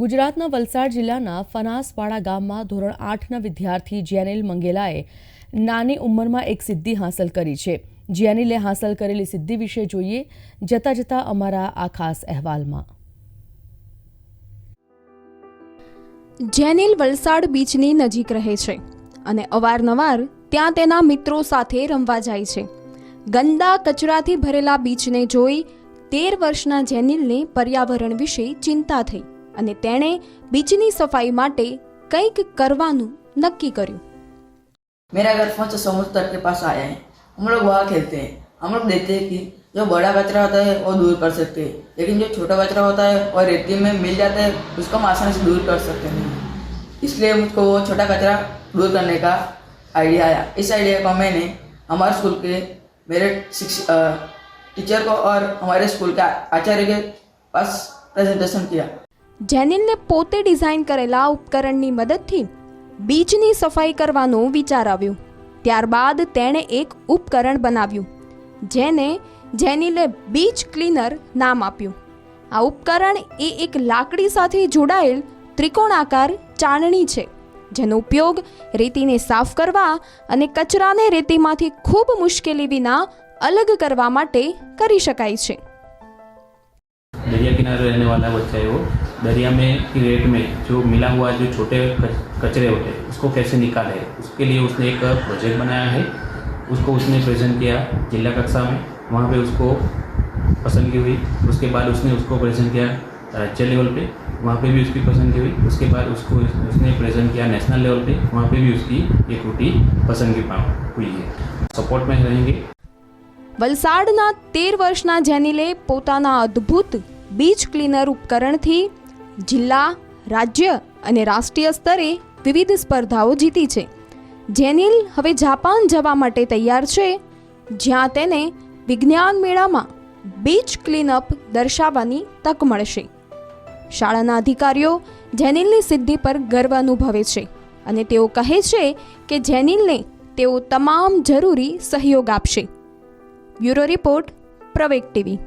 ગુજરાતના વલસાડ જિલ્લાના ફનાસવાડા ગામમાં ધોરણ આઠના વિદ્યાર્થી જેનિલ મંગેલાએ નાની ઉંમરમાં એક સિદ્ધિ હાંસલ કરી છે. જેનિલે હાંસલ કરેલી સિદ્ધિ વિશે જોઈએ જતા જતા અમારા આ ખાસ અહેવાલમાં. જેનિલ વલસાડ બીચની નજીક રહે છે અને અવારનવાર ત્યાં તેના મિત્રો સાથે રમવા જાય છે. ગંદા કચરાથી ભરેલા બીચને જોઈ તેર વર્ષના જેનિલને પર્યાવરણ વિશે ચિંતા થઈ. અને તેણે બીચની સફાઈ માટે કંઈક કરવાનું નક્કી કર્યું मेरा घर पहुंच समुद्र तट के पास आया है हम लोग वहाँ खेलते हैं हम लोग देखते हैं कि जो बड़ा कचरा होता है वो दूर कर सकते हैं लेकिन जो छोटा कचरा होता है और रेती में मिल जाता है उसको हम आसानी से दूर कर सकते नहीं इसलिए मुझको वो छोटा कचरा दूर करने का आइडिया आया इस आइडिया को मैंने हमारे स्कूल के मेरे शिक्षक टीचर को और हमारे स्कूल के आचार्य के पास प्रेजेंटेशन किया જેનિલને પોતે ડિઝાઇન કરેલા ઉપકરણની મદદથી બીચની સફાઈ કરવાનો વિચાર આવ્યો. ત્યારબાદ તેણે એક ઉપકરણ બનાવ્યું, જેને જેનિલે બીચ ક્લીનર નામ આપ્યું. આ ઉપકરણ એ એક લાકડી સાથે જોડાયેલ ત્રિકોણાકાર ચાણણી છે, જેનો ઉપયોગ રેતીને સાફ કરવા અને કચરાને રેતીમાંથી ખૂબ મુશ્કેલી વિના અલગ કરવા માટે કરી શકાય છે. દરિયા કિનારે રહેવાલા વચ્ચે એવો दरिया में की रेत में जो मिला हुआ जो छोटे कच- कचरे होते हैं उसको कैसे निकाले उसके लिए उसने एक प्रोजेक्ट बनाया है उसको उसने प्रेजेंट किया जिला कक्षा में वहाँ पे उसको पसंद की हुई उसके बाद उसने उसको प्रेजेंट किया राज्य लेवल पे वहाँ पे भी उसकी पसंद की हुई उसके बाद उसको उसने प्रेजेंट किया नेशनल लेवल पे वहाँ पे भी उसकी एक रोटी पसंद की पा- हुई है सपोर्ट में रहेंगे વલસાડના તેર વર્ષના જેનિલે પોતાના અદ્ભુત બીચ ક્લીનર ઉપકરણથી જિલ્લા, રાજ્ય અને રાષ્ટ્રીય સ્તરે વિવિધ સ્પર્ધાઓ જીતી છે. જેનિલ હવે જાપાન જવા માટે તૈયાર છે, જ્યાં તેને વિજ્ઞાન મેળામાં બીચ ક્લીનઅપ દર્શાવવાની તક મળશે. શાળાના અધિકારીઓ જેનિલની સિદ્ધિ પર ગર્વ અનુભવે છે અને તેઓ કહે છે કે જેનિલને તેઓ તમામ જરૂરી સહયોગ આપશે. બ્યુરો રિપોર્ટ પ્રવેક ટીવી.